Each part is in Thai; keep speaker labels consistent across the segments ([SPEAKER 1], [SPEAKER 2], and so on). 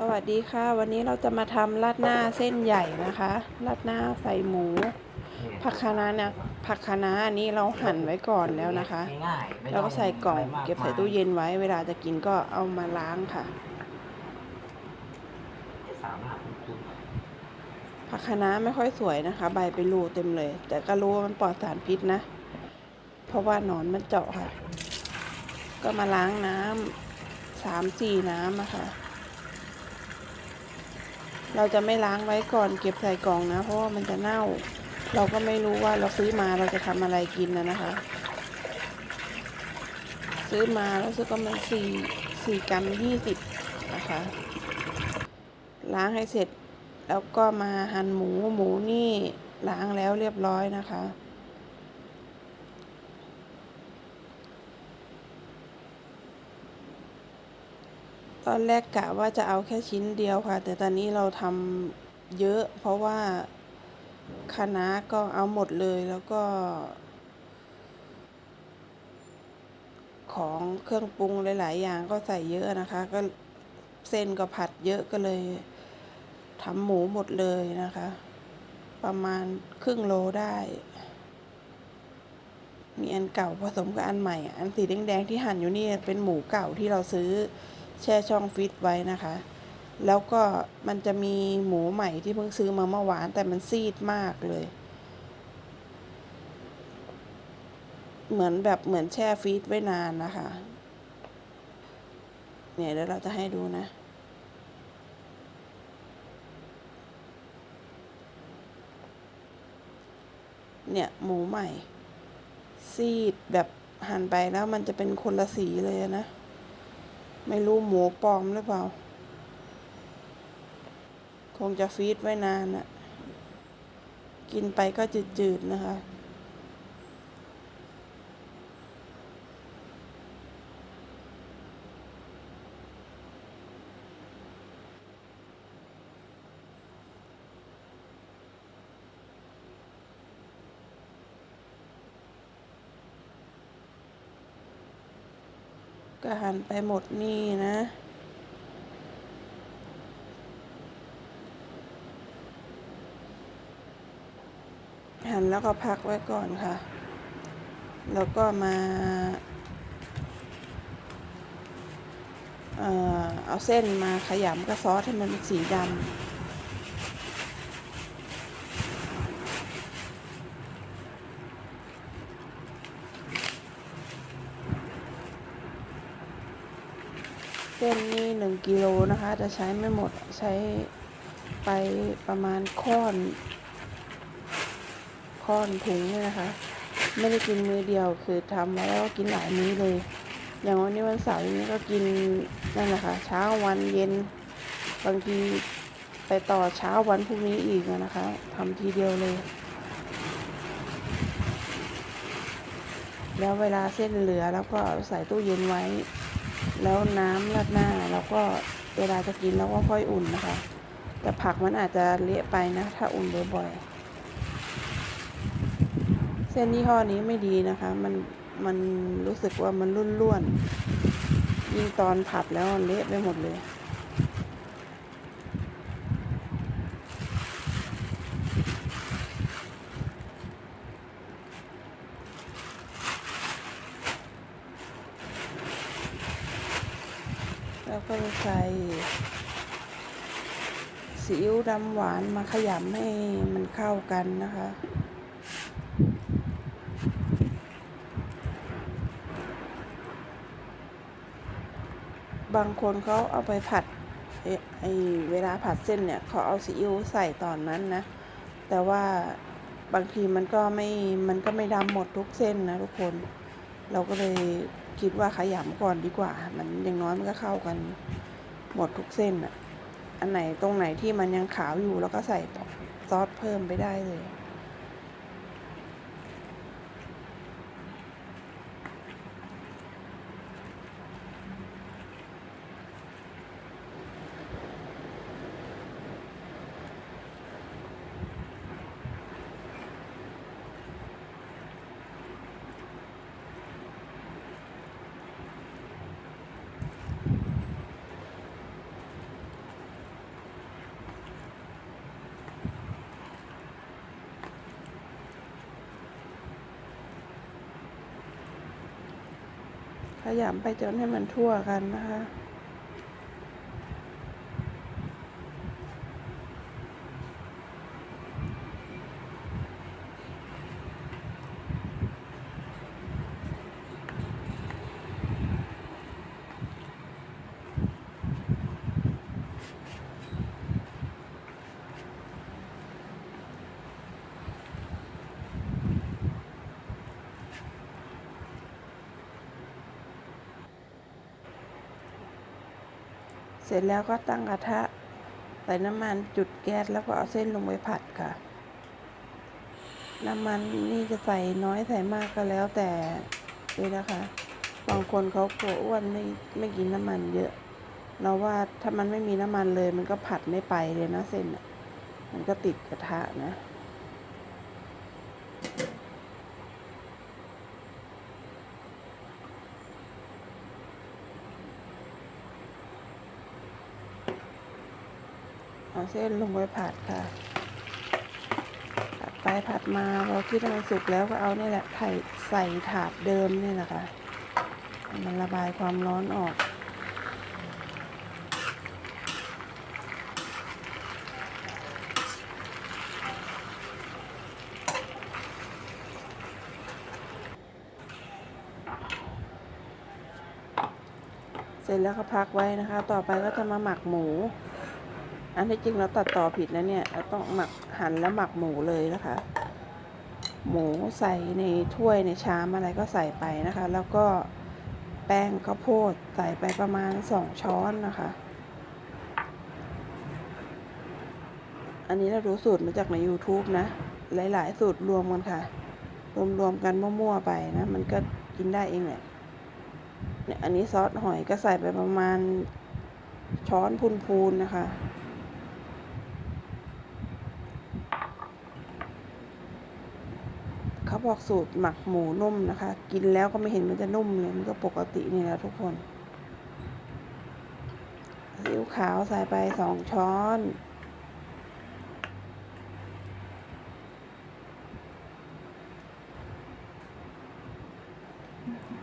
[SPEAKER 1] สวัสดีค่ะ วันนี้เราจะมาทำราดหน้าเส้นใหญ่นะคะราดหน้าใส่หมูผักคะน้าเนี่ยผักคะน้าอันนี้เราหั่นไว้ก่อนแล้วนะคะ
[SPEAKER 2] ง่ายๆไม่
[SPEAKER 1] แล้วก็ใส่กล่องเก็บใส่ตู้เย็นไว้ เวลาจะกินก็เอามาล้างค่ะผักคะน้าไม่ค่อยสวยนะคะ ใบเป็นรูเต็มเลย แต่ก็รู้ว่ามันปลอดสารพิษนะ เพราะว่าหนอนมันเจาะค่ะ ก็มาล้างน้ำสามสี่น้ำอะค่ะ เราจะไม่ล้างไว้ก่อนเก็บใส่กล่องนะ เพราะว่ามันจะเน่า เราก็ไม่รู้ว่าเราซื้อมาเราจะทำอะไรกินนะนะคะ ซื้อมาแล้วซื้อก็มันสี่สี่กรัมยี่สิบนะคะ ล้างให้เสร็จแล้วก็มาหั่นหมูหมูนี่ล้างแล้วเรียบร้อยนะคะ ตอนแรกกะว่าจะเอาแค่ชิ้นเดียวค่ะ แต่ตอนนี้เราทำเยอะ เพราะว่าคณะก็เอาหมดเลยแล้วก็ ของเครื่องปรุงหลาย ๆ อย่างก็ใส่เยอะนะคะ ก็เส้นก็ผัดเยอะก็เลยทำหมูหมดเลยนะคะ ประมาณครึ่งโลได้ มีอันเก่าผสมกับอันใหม่ อันสีแดง ๆ ที่หั่นอยู่นี่เป็นหมูเก่าที่เราซื้อ แช่ช่องฟิตไว้นะคะ แล้วก็มันจะมีหมูใหม่ที่เพิ่งซื้อมาเมื่อวาน แต่มันซีดมากเลย เหมือนแบบเหมือนแช่ฟรีซไว้นานนะคะ เนี่ยเดี๋ยวเราจะให้ดูนะเนี่ยหมูใหม่ ซีดแบบหั่นไปแล้วมันจะเป็นคนละสีเลยนะ ไม่รู้หมูปลอมหรือเปล่า คงจะฟีดไว้นานอะกินไปก็จืดๆนะคะ ก็หันไปหมดนี่นะ หั่นแล้วก็พักไว้ก่อนค่ะ แล้วก็มาเอ่อเอาเส้นมาขยำกับซอสให้มันเป็นสีดำ ส้นนี่หนึ่งกิโลนะคะ จะใช้ไม่หมดใช้ไปประมาณค้อนค้อนถุงเนี่ยนะคะ ไม่ได้กินมือเดียวคือทำแล้วก็กินหลายมื้อเลย อย่างวันนี้วันเสาร์นี้ก็กินนั่นแหละค่ะเช้าวันเย็นบางทีไปต่อเช้าวันพรุ่งนี้อีกนะคะทำทีเดียวเลย แล้วเวลาเส้นเหลือแล้วก็ใส่ตู้เย็นไว้ แล้วน้ำราดหน้าแล้วก็เวลาจะกินแล้วก็ค่อยอุ่นนะคะ แต่ผักมันอาจจะเละไปนะ ถ้าอุ่นบ่อยๆ เส้นยี่ห้อนี้ไม่ดีนะคะ มันมันรู้สึกว่ามันรุ่นร่วนๆยิ่งตอนผัดแล้วเละไปหมดเลย แล้วก็ใส่ซีอิ๊วดำหวานมาขยำให้มันเข้ากันนะคะ บางคนเขาเอาไปผัดเอ่อไอเวลาผัดเส้นเนี่ยเขาเอาซีอิ๊วใส่ตอนนั้นนะ แต่ว่าบางทีมันก็ไม่ มันก็ไม่ดำหมดทุกเส้นนะทุกคน เราก็เลยคิดว่าขยำก่อนดีกว่า มันอย่างน้อยมันก็เข้ากันหมดทุกเส้นอะ อันไหนตรงไหนที่มันยังขาวอยู่แล้วก็ใส่ซอสเพิ่มไปได้เลย ขยำไปจนให้มันทั่วกันนะคะ เสร็จแล้วก็ตั้งกระทะใส่น้ำมันจุดแก๊สแล้วก็เอาเส้นลงไปผัดค่ะ น้ำมันนี่จะใส่น้อยใส่มากก็แล้วแต่เลยนะคะบางคนเขากลัวอ้วนไม่ไม่กินน้ำมันเยอะ เราว่าถ้ามันไม่มีน้ำมันเลย มันก็ผัดไม่ไปเลยนะเส้นน่ะมันก็ติดกระทะนะ เอาเส้นลงไปผัดค่ะ ผัดไปผัดมาเราคิดว่ามันสุกแล้วก็เอานี่แหละไข่ใส่ถาดเดิมนี่แหละค่ะ มันระบายความร้อนออกเสร็จแล้วก็พักไว้นะคะ ต่อไปก็จะมาหมักหมู อันที่จริงเราตัดต่อผิดนะเนี่ยเราต้องหมักหั่นแล้วหมักหมูเลยนะคะ หมูใส่ในถ้วยในชามอะไรก็ใส่ไปนะคะ แล้วก็แป้งข้าวโพดใส่ไปประมาณสองช้อนนะคะ อันนี้เราดูสูตรมาจากใน YouTube นะ หลาย ๆ สูตรรวมกันค่ะ รวมๆกันมั่วๆไปนะ มันก็กินได้เองแหละเนี่ยอันนี้ซอสหอยก็ใส่ไปประมาณช้อนพูนๆนะคะ เขาบอกสูตรหมักหมูนุ่มนะคะ กินแล้วก็ไม่เห็นมันจะนุ่มเลย มันก็ปกตินี่แหละทุกคนซีอิ๊วขาวใส่ไปสองช้อน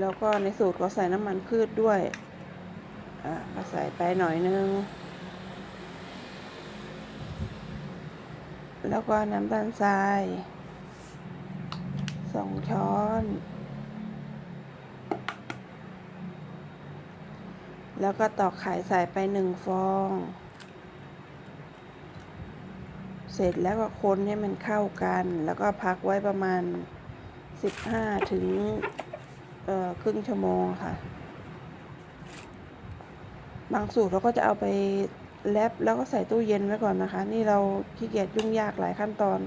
[SPEAKER 1] แล้วก็ในสูตรก็ใส่น้ำมันพืชด้วย อะก็ใส่ไปหน่อยนึง แล้วก็น้ำตาลทราย สองช้อน แล้วก็ตอกไข่ใส่ไปหนึ่งฟอง เสร็จแล้วก็คนให้มันเข้ากัน แล้วก็พักไว้ประมาณ 15 ถึงเอ่อครึ่งชั่วโมงค่ะ บางสูตรเราก็จะเอาไปแรปแล้วก็ใส่ตู้เย็นไว้ก่อนนะคะ นี่เราขี้เกียจยุ่งยากหลายขั้นตอน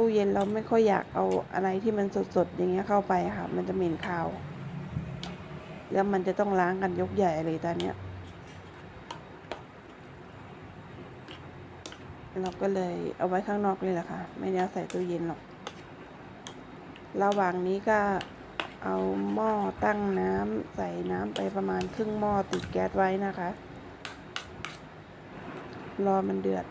[SPEAKER 1] ตู้เย็นเราไม่ค่อยอยากเอาอะไรที่มันสดๆอย่างเงี้ยเข้าไปค่ะ มันจะเหม็นคาว แล้วมันจะต้องล้างกันยกใหญ่เลยตอนเนี้ยเราก็เลยเอาไว้ข้างนอกเลยแหละค่ะ ไม่ได้เอาใส่ตู้เย็นหรอก ระหว่างนี้ก็เอาหม้อตั้งน้ำใส่น้ำไปประมาณครึ่งหม้อติดแก๊สไว้นะคะ รอมันเดือด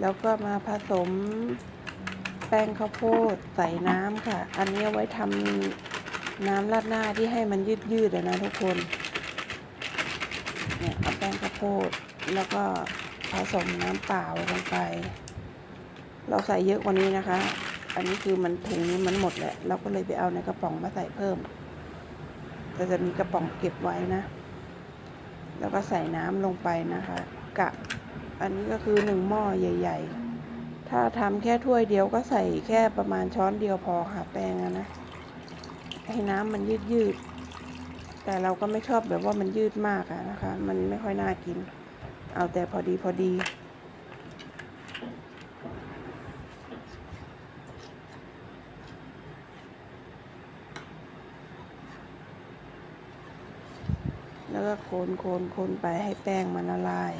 [SPEAKER 1] แล้วก็มาผสมแป้งข้าวโพดใส่น้ำค่ะ อันนี้เอาไว้ทำน้ำราดหน้าที่ให้มันยืดยืดๆนะทุกคน เนี่ยเอาแป้งข้าวโพดแล้วก็ผสมน้ำเปล่าลงไป เราใส่เยอะกว่านี้นะคะ อันนี้คือมันถุงนี้มันหมดแหละเราก็เลยไปเอาในกระป๋องมาใส่เพิ่มแต่จะมีกระป๋องเก็บไว้นะ แล้วก็ใส่น้ำลงไปนะคะกะ อันนี้ก็คือหนึ่งหม้อใหญ่ ๆ ถ้าทำแค่ถ้วยเดียวก็ใส่แค่ประมาณช้อนเดียวพอค่ะแป้งนะให้น้ำมันยืดยืดๆ แต่เราก็ไม่ชอบแบบว่ามันยืดมากอะนะคะ มันไม่ค่อยน่ากิน เอาแต่พอดีพอดีแล้วก็โคนโคนโคนไปให้แป้งมันละลาย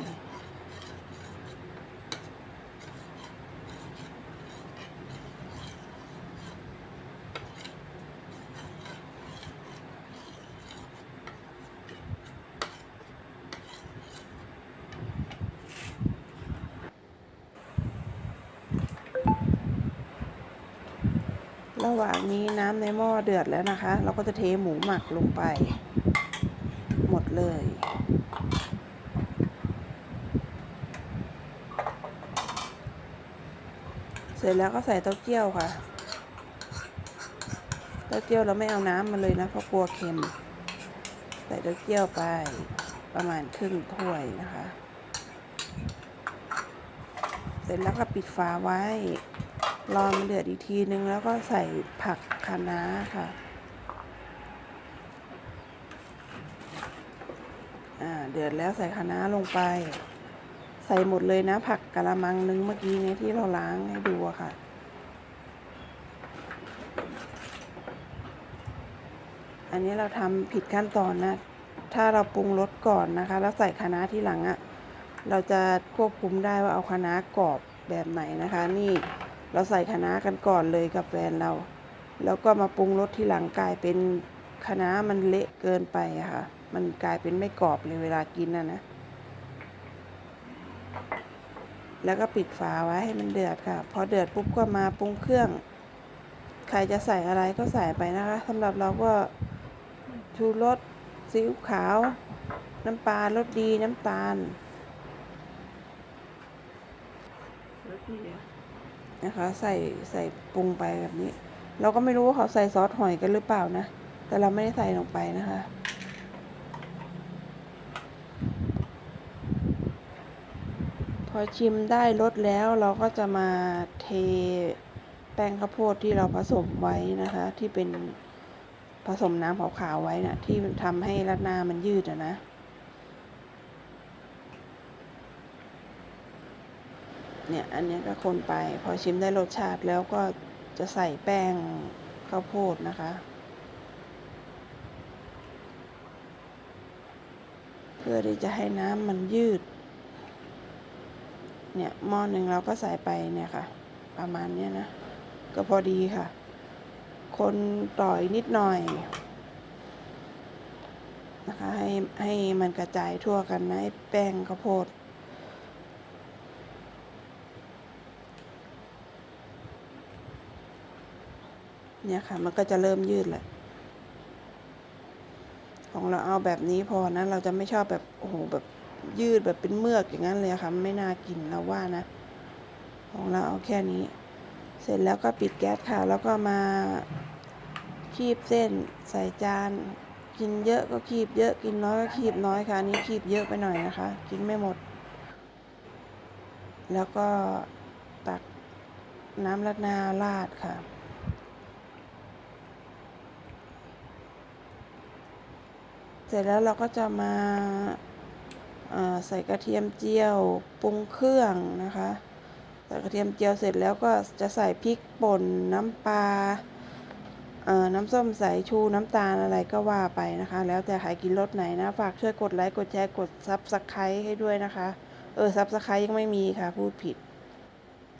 [SPEAKER 1] ระหว่างนี้น้ำในหม้อเดือดแล้วนะคะ เราก็จะเทหมูหมักลงไป หมดเลย เสร็จแล้วก็ใส่เต้าเจี้ยวค่ะ เต้าเจี้ยวเราไม่เอาน้ำมาเลยนะเพราะกลัวเค็ม ใส่เต้าเจี้ยวไปประมาณครึ่งถ้วยนะคะ เสร็จแล้วก็ปิดฝาไว้ รอมันเดือดอีกทีนึงแล้วก็ใส่ผักคะน้าค่ะเดือดแล้วใส่คะน้าลงไป ใส่หมดเลยนะผักกะละมังนึงเมื่อกี้นี้ที่เราล้างให้ดูอะค่ะ อันนี้เราทำผิดขั้นตอนนะ ถ้าเราปรุงรสก่อนนะคะ แล้วใส่คะน้าที่หลังอะเราจะควบคุมได้ว่าเอาคะน้ากรอบแบบไหนนะคะนี่ เราใส่คะน้ากันก่อนเลยกับแฟนเรา แล้วก็มาปรุงรสที่หลังกลายเป็นคะน้ามันเละเกินไปอะค่ะ มันกลายเป็นไม่กรอบเลยเวลากินนะนะ แล้วก็ปิดฝาไว้ให้มันเดือดค่ะ พอเดือดปุ๊บก็มาปรุงเครื่อง ใครจะใส่อะไรก็ใส่ไปนะคะสำหรับเราก็ชูรสซีอิ๊วขาว น้ำปลารสดีน้ำตาล นะคะ ใส่ใส่ปรุงไปแบบนี้ เราก็ไม่รู้ว่าเขาใส่ซอสหอยกันหรือเปล่านะ แต่เราไม่ได้ใส่ลงไปนะคะพอชิมได้รสแล้วเราก็จะมาเทแป้งข้าวโพดที่เราผสมไว้นะคะ ที่เป็นผสมน้ำขาวๆไว้นะที่ทำให้รัดหน้ามันยืดอะนะ เนี่ยอันนี้ก็คนไป พอชิมได้รสชาติแล้วก็จะใส่แป้งข้าวโพดนะคะ เพื่อที่จะให้น้ำมันยืด เนี่ยหม้อหนึ่งเราก็ใส่ไปเนี่ยค่ะ ประมาณนี้นะ ก็พอดีค่ะ คนต่อยนิดหน่อยนะคะให้ให้มันกระจายทั่วกันนะแป้งข้าวโพด เนี่ยค่ะ มันก็จะเริ่มยืดแหละ ของเราเอาแบบนี้พอนะ เราจะไม่ชอบแบบโอ้โหแบบยืดแบบเป็นเมือกอย่างนั้นเลยค่ะ ไม่น่ากินเราว่านะ ของเราเอาแค่นี้ เสร็จแล้วก็ปิดแก๊สค่ะ แล้วก็มาคีบเส้นใส่จาน กินเยอะก็คีบเยอะ กินน้อยก็คีบน้อยค่ะนี้คีบเยอะไปหน่อยนะคะ กินไม่หมด แล้วก็ตักน้ำราดหน้าราดค่ะ เสร็จแล้วเราก็จะมาใส่กระเทียมเจียวปรุงเครื่องนะคะใส่กระเทียมเจียวเสร็จแล้วก็จะใส่พริกป่นน้ำปลาเอ่อน้ำส้มสายชูน้ำตาลอะไรก็ว่าไปนะคะ แล้วแต่ใครกินรสไหนนะ ฝากช่วยกดไลค์ กดแชร์ กดซับสไครต์ให้ด้วยนะคะ เออซับสไครต์ยังไม่มีค่ะ พูดผิด